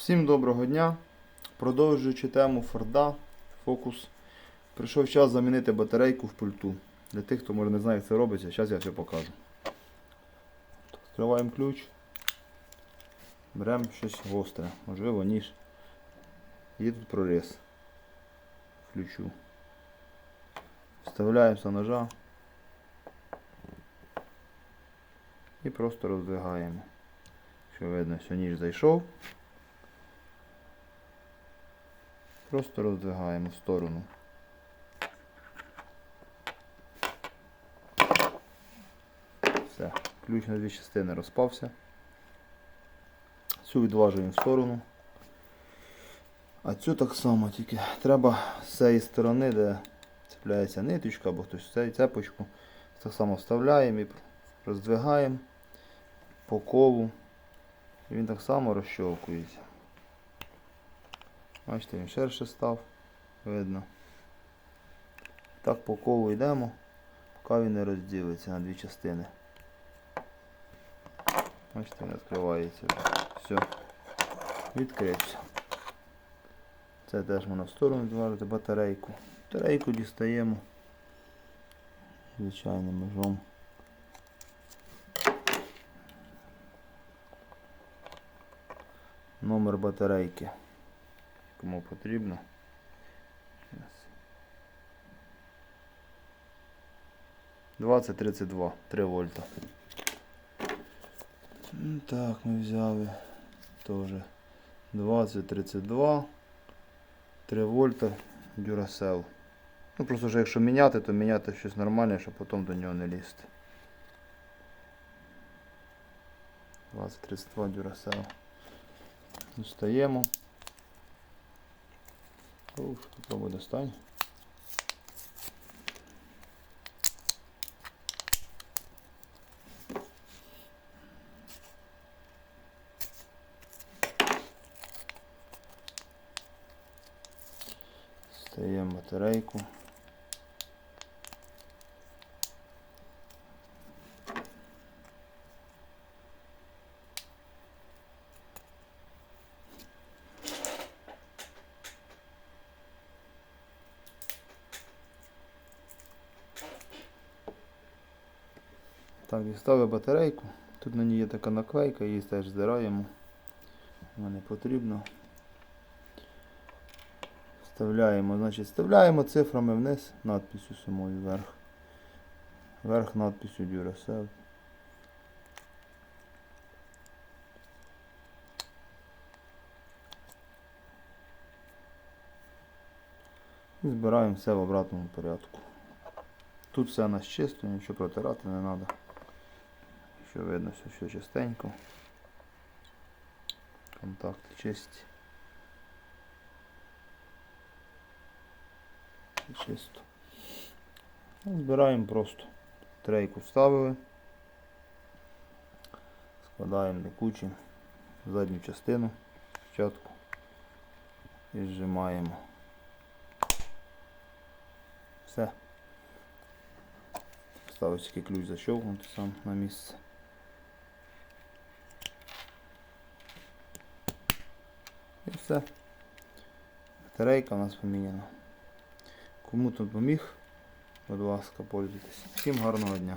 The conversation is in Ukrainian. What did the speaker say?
Всім доброго дня. Продовжуючи тему Форда, фокус. Прийшов час замінити батарейку в пульту. Для тих, хто може не знає, як це робиться, зараз я все покажу. Відкриваємо ключ. Беремо щось гостре, можливо, ніж. Є тут проріз. Ключу. Вставляємося ножа. І просто роздвигаємо. Що видно, що ніж зайшов. Просто роздвигаємо в сторону. Все, ключ на дві частини розпався. Цю відважуємо в сторону. А цю так само, тільки треба з цієї сторони, де цепляється ниточка або хтось цієї цепочку, так само вставляємо і роздвигаємо по колу. І він так само розщолкується. Бачите, він ширше став, видно. Так по колу йдемо, поки він не розділиться на дві частини. Бачите, він відкривається. Все. Відкрився. Це теж можна в сторону зважити батарейку. Батарейку дістаємо звичайним ножом. Номер батарейки. Кому потрібно. Щас. 2032, 3 вольта. Так, ми взяли теж 2032, 3 вольта Duracell. Ну просто вже якщо міняти, то міняти щось нормальне, щоб потім до нього не лізти. 2032 Duracell. Достаємо. Попробуй достань. Стаємо батарейку. Так, дістали батарейку. Тут на ній є така наклейка, її теж здираємо. Вона не потрібно. Вставляємо, значить, вставляємо цифрами вниз, надписю самою вверх. Вверх надписю Duracell. І збираємо все в обратному порядку. Тут все у нас чисто, нічого протирати не треба. Що видно, все, все чистенько. Контакти чисті. Чисто. Ну, Збираємо просто. Трейку вставили. Складаємо до кучі задню частину спочатку і зжимаємо. Все. Ставиться ключ защелкнути сам на місце. Все. Батарейка у нас поміняна. Кому тут поміг, будь ласка, пользуйтесь. Всім гарного дня.